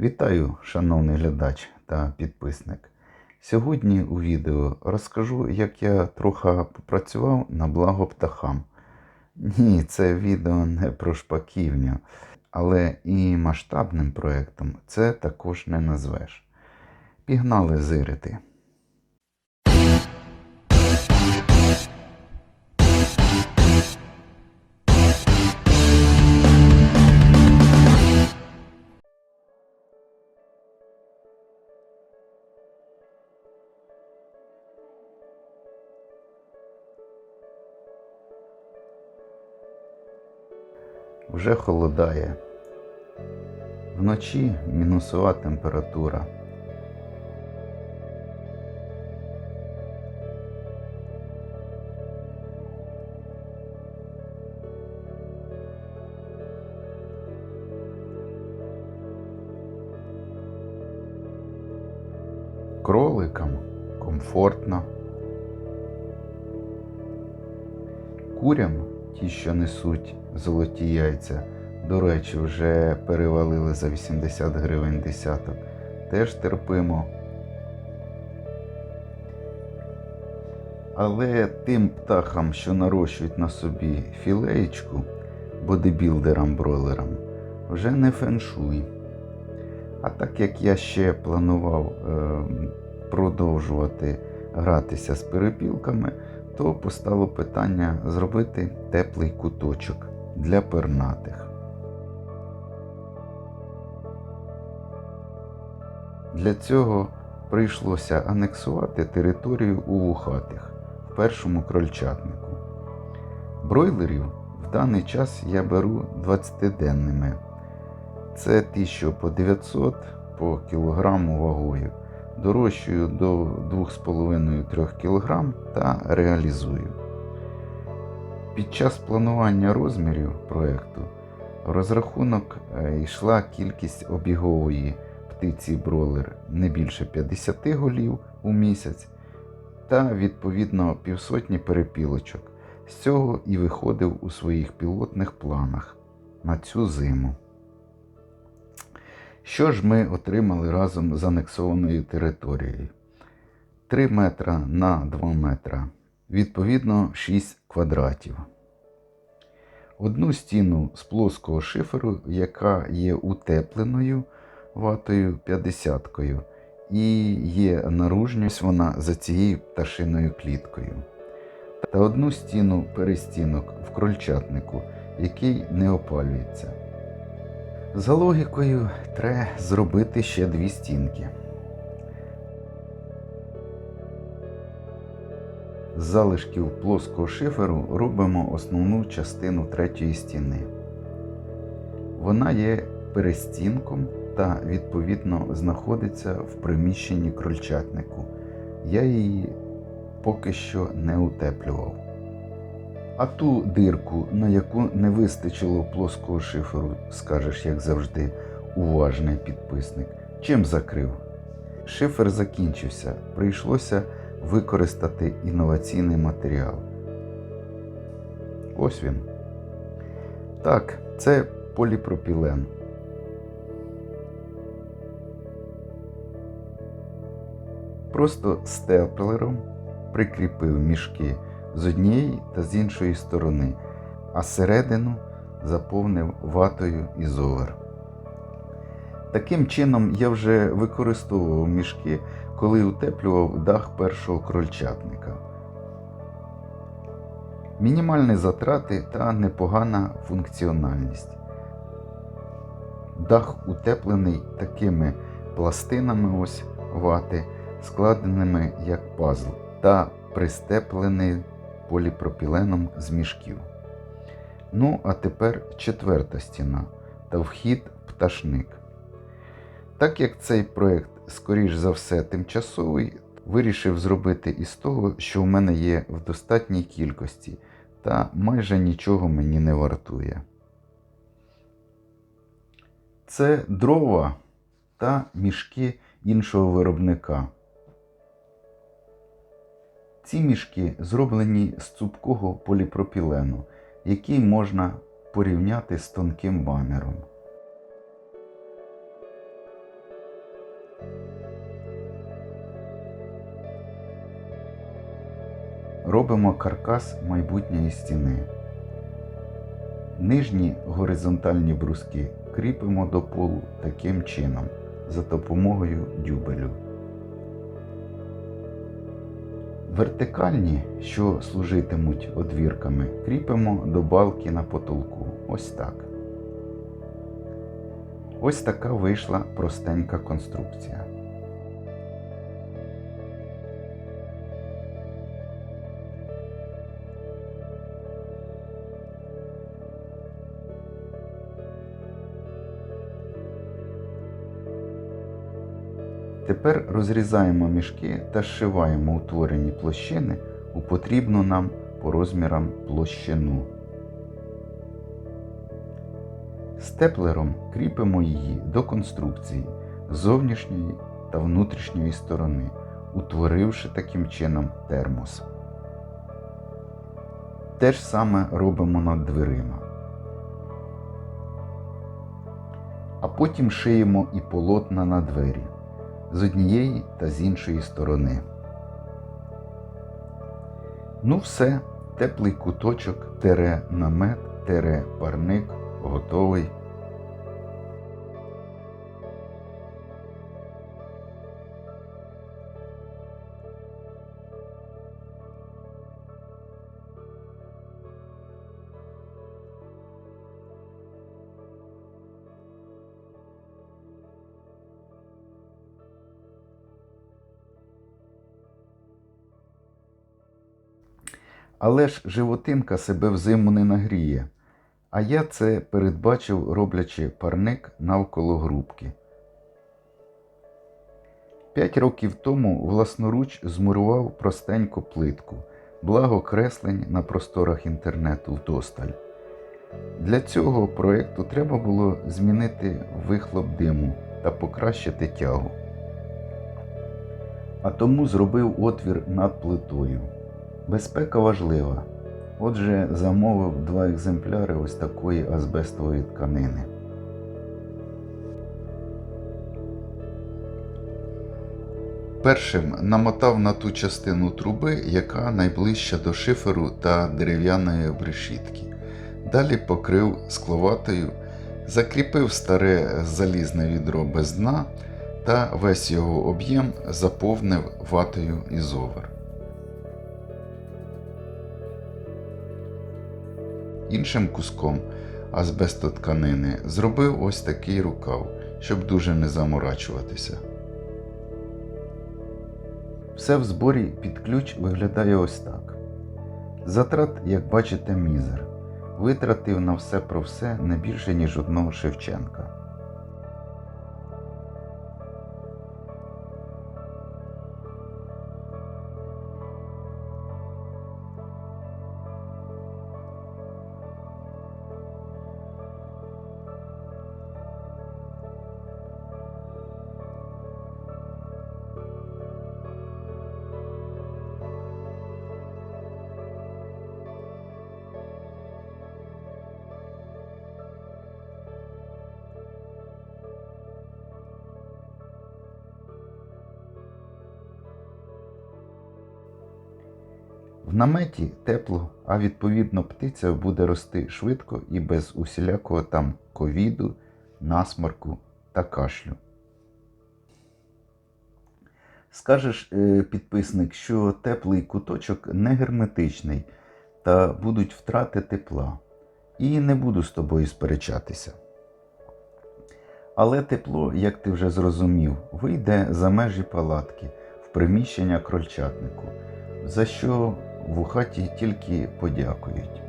Вітаю, шановний глядач та підписник. Сьогодні у відео розкажу, як я трохи попрацював на благо птахам. Ні, це відео не про шпаківню, але і масштабним проєктом це також не назвеш. Пігнали зирити. Вже холодає. Вночі мінусова температура. Кроликам комфортно. Курям, ті, що несуть золоті яйця, до речі, вже перевалили за 80 гривень десяток, теж терпимо. Але тим птахам, що нарощують на собі філеєчку, бодибілдерам-бройлерам, вже не феншуй. А так як я ще планував е, продовжувати гратися з перепілками, то постало питання зробити теплий куточок для пернатих. Для цього прийшлося анексувати територію у вухатих в першому крольчатнику. Бройлерів в даний час я беру 20-денними. Це ті, що по 900 по кілограму вагою. Дорощую до 2,5-3 кг та реалізую. Під час планування розмірів проєкту в розрахунок е, йшла кількість обігової птиці бролер не більше 50 голів у місяць та відповідно півсотні перепілочок. З цього і виходив у своїх пілотних планах на цю зиму. Що ж ми отримали разом з анексованою територією? 3 метра на 2 метра, відповідно 6 квадратів. Одну стіну з плоского шиферу, яка є утепленою ватою 50 і є наружність вона за цією пташиною кліткою. Та одну стіну перестінок в крольчатнику, який не опалюється. За логікою, треба зробити ще дві стінки. З залишків плоского шиферу робимо основну частину третьої стіни. Вона є перестінком та, відповідно, знаходиться в приміщенні крольчатнику. Я її поки що не утеплював. А ту дирку, на яку не вистачило плоского шиферу, скажеш, як завжди, уважний підписник, чим закрив? Шифер закінчився, прийшлося використати інноваційний матеріал. Ось він. Так, це поліпропілен. Просто степлером прикріпив мішки з однієї та з іншої сторони, а середину заповнив ватою ізовер. Таким чином я вже використовував мішки, коли утеплював дах першого крольчатника. Мінімальні затрати та непогана функціональність. Дах утеплений такими пластинами ось вати, складеними як пазл, та пристеплений поліпропіленом з мішків. Ну, а тепер четверта стіна та вхід пташник. Так як цей проєкт, скоріш за все, тимчасовий, вирішив зробити із того, що в мене є в достатній кількості, та майже нічого мені не вартує. Це дрова та мішки іншого виробника. Ці мішки зроблені з цупкого поліпропілену, який можна порівняти з тонким банером. Робимо каркас майбутньої стіни. Нижні горизонтальні бруски кріпимо до полу таким чином за допомогою дюбелю. Вертикальні, що служитимуть одвірками, кріпимо до балки на потолку. Ось так. Ось така вийшла простенька конструкція. Тепер розрізаємо мішки та зшиваємо утворені площини у потрібну нам по розмірам площину. Степлером кріпимо її до конструкції зовнішньої та внутрішньої сторони, утворивши таким чином термос. Те ж саме робимо над дверима. А потім шиємо і полотна на двері з однієї та з іншої сторони. Ну все, теплий куточок, тере намет, тере парник готовий. Але ж животинка себе взиму не нагріє. А я це передбачив, роблячи парник навколо грубки. П'ять років тому власноруч змурував простеньку плитку, благо креслень на просторах інтернету вдосталь. Для цього проєкту треба було змінити вихлоп диму та покращити тягу. А тому зробив отвір над плитою. Безпека важлива. Отже, замовив два екземпляри ось такої азбестової тканини. Першим намотав на ту частину труби, яка найближча до шиферу та дерев'яної обрешітки. Далі покрив скловатою, закріпив старе залізне відро без дна та весь його об'єм заповнив ватою ізовер. Іншим куском азбестотканини зробив ось такий рукав, щоб дуже не заморачуватися. Все в зборі під ключ виглядає ось так. Затрат, як бачите, мізер. Витратив на все про все не більше, ніж одного Шевченка. Наметі тепло, а відповідно птиця буде рости швидко і без усілякого там ковіду, насморку та кашлю. Скажеш, е, підписник, що теплий куточок не герметичний та будуть втрати тепла. І не буду з тобою сперечатися. Але тепло, як ти вже зрозумів, вийде за межі палатки в приміщення крольчатнику, за що в хаті тільки подякують.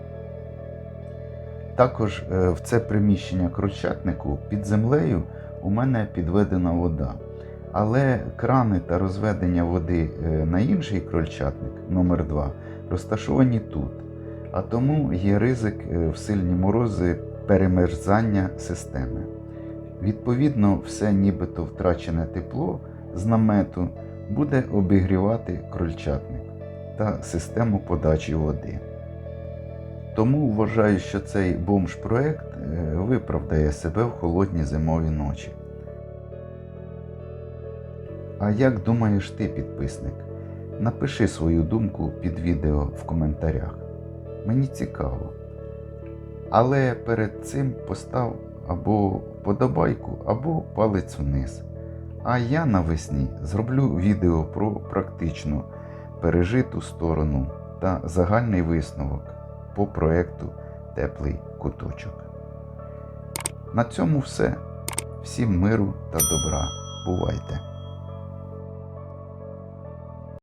Також е, в це приміщення крольчатнику під землею у мене підведена вода. Але крани та розведення води е, на інший крольчатник номер 2 розташовані тут. А тому є ризик е, в сильні морози перемерзання системи. Відповідно, все нібито втрачене тепло з намету буде обігрівати крольчатник та систему подачі води. Тому вважаю, що цей бомж-проект е, виправдає себе в холодні зимові ночі. А як думаєш ти, підписник? Напиши свою думку під відео в коментарях. Мені цікаво. Але перед цим постав або вподобайку, або палець вниз. А я навесні зроблю відео про практичну пережиту сторону та загальний висновок по проекту Теплий куточок. На цьому все. Всім миру та добра. Бувайте!